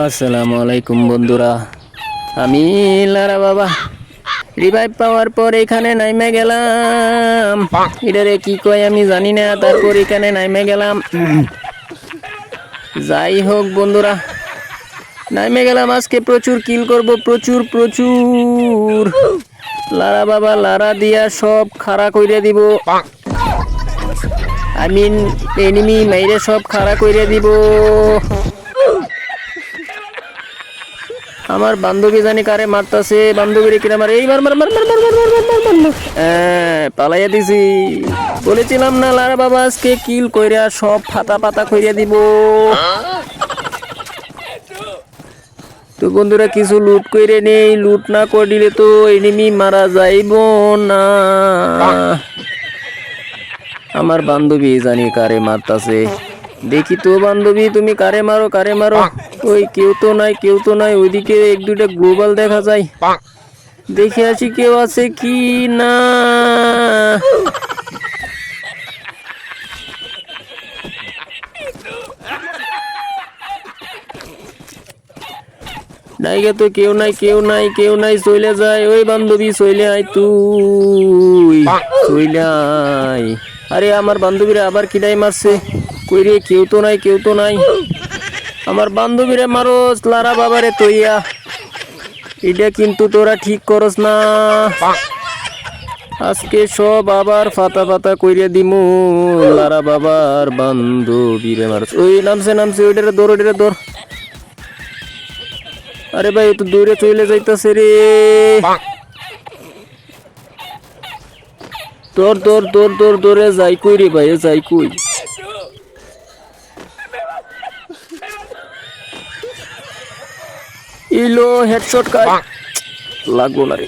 আসসালামু আলাইকুম, বন্ধুরা। আমি লারা বাবা। রিভাইভ পাওয়ার পর এখানে নাইমে গেলাম। এটারে কি কয় আমি জানি না, তারপর এখানে নাইমে গেলাম। যাই হোক, বন্ধুরা। নাইমে গেলাম, আজকে প্রচুর কিল করব, প্রচুর প্রচুর। লারা বাবা, লারা দিয়া সব খাড়া কইরে দিব। আই মিন এনিমি মাইরে সব খাড়া কইরে দিব। আমার বান্ধবী জানি কারে মারতাছে বান্ধবীরে কিনা মারে এই মার মার মার মার মার মার মার মার মার হ্যাঁ, পালাইয়া দিছি বলেছিলাম না লারা বাবা আজকে কিল কইরা সব ফাতা পাতা কইরা দিব তো বন্ধুরা কিছু লুট কইরে নেই লুট না করিলে তো এনিমি মারা যাইব না আমার বান্ধবী জানি কারে মারতাছে দেখি তো বান্ধবী, তুমি কারে মারো কারে মারো? ওই কেউ তো নাই, কেউ তো নাই, ওইদিকে এক দুইটা গ্লোবাল দেখা যায়। দেখে আছি কেউ আছে কি না। নাইগে তো কেউ নাই কেউ নাই কেউ নাই চলে যায়। ওই বান্ধবী চলে আয় তুই চলে আয়। আরে আমার বান্ধবীরা আবার কিডাই মারছে। কই রে কেউ তো নাই, কেউ তো নাই। আমার বান্ধবীরে মারো লারা বাবারে তৈয়া এটা কিন্তু তোরা ঠিক করস না। আজকে সব আবার ফাতা ফাতা কইরে দিমু, লারা বাবার বান্ধবীরে মারস। ওই নামছে নামছে, ওইটারে দৌড় ওইটারে দৌড় আরে ভাই তো দূরে চলে যাইতাছে রে। তোর তোর তোর তোর দৌড়ে যাই কই রে ভাই, যাই কই। ইলো হেডশট কাজ লাগবো না রে।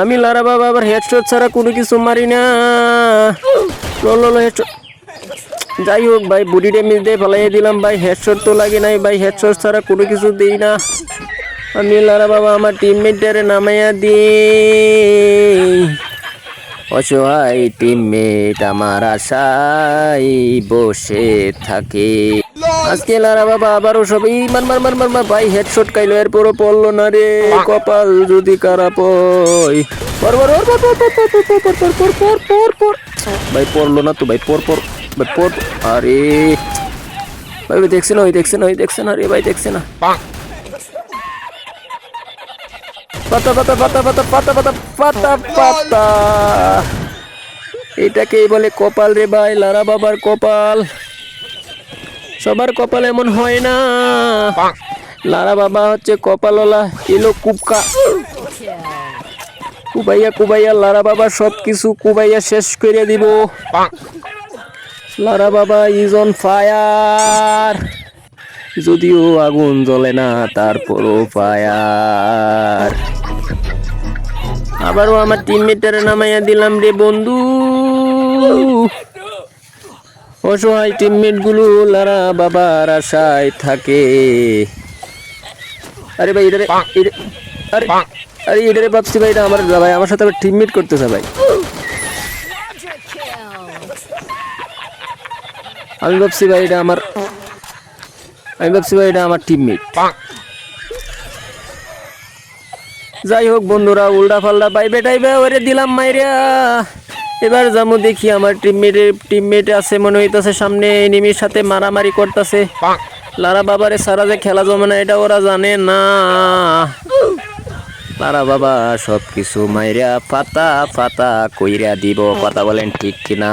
আমি লারা বাবা আবার হেডশট ছাড়া কোনো কিছু মারি না। লো লো হেডশট যাই হোক ভাই বডি ড্যামেজ দিয়ে ফেলাইয়ে দিলাম ভাই। হেডশট তো লাগে নাই ভাই হেডশট ছাড়া কোনো কিছু দিই না। আমি লারা বাবা আমার টিমমেটটারে নামাইয়া দিই। অসহায় টিমমেট আমার আশাই বসে থাকে। আজকে লারা বাবা আবারও সবাই মার মার মার মার মার ভাই হেডশট খাইলো এরপরও পড়ল না রে কপাল যদি কারা পয় পর পর পর পর পর পর পর পর পর পর পর পর পর ভাই পড়ল না তো ভাই পর পর ভাই পর আরে ভাই ভাই দেখছে না ওই দেখছে না ওই দেখছে না রে ভাই দেখছে না পাতা পাতা পাতা পাতা পাতা পাতা পাতা পাতা এটাকেই বলে কপাল রে ভাই লারা বাবার কপাল সবার কপাল এমন হয় না। লারা বাবা হচ্ছে কপালওয়ালা এলো কুপকা। কুবাইয়া কুবাইয়া লারা বাবা সব কিছু কুবাইয়া শেষ করে দিব। লারা বাবা ইজ অন ফায়ার যদিও আগুন জ্বলে না তারপরও ফায়ার আবারও আমার টিমমেটারে নামাইয়া দিলাম রে বন্ধু। অসহায় টিমমেটগুলো লারা বাবার আশায় থাকে। আরে ভাই এটারে আরে আরে এটারে ভাবছি ভাই এটা আমার ভাই আমার সাথে আবার টিমমেট করতেছে ভাই। আমি ভাবছি ভাই এটা আমার আমি ভাবছি ভাই এটা আমার টিমমেট যাই হোক বন্ধুরা উল্টা ফাল্টা পাই বেটাইবে ওরে দিলাম মাইরা। এবার যাব দেখি আমার টিমমেটের টিমমেট আছে, মনে হইতাছে সামনে এনিমির সাথে মারামারি করতেছে। লারা বাবারে, সারা যে খেলা জমে না, এটা ওরা জানে না। লারা বাবা সব কিছু মাইরা ফাতা ফাতা কইরা দিব, কথা বলেন ঠিক কিনা?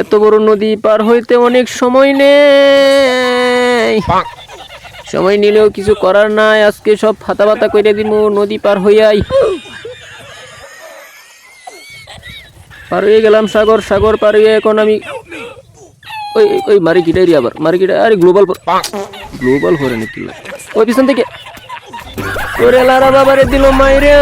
এত বড় নদী পার হইতে অনেক সময় নেই। সময় নিলেও কিছু করার নাই, আজকে সব ফাতা ফাতা করে দিব নদী পার হইয়াই। পার গেলাম সাগর সাগর পার এখন আমি ওই, ওই- মারি কিটাই আবার, মার্কেট আরে গ্লোবাল গ্লোবাল করে নাকি ওই পিছন থেকে। ওরে লারা বাবারে দিল মাইরা।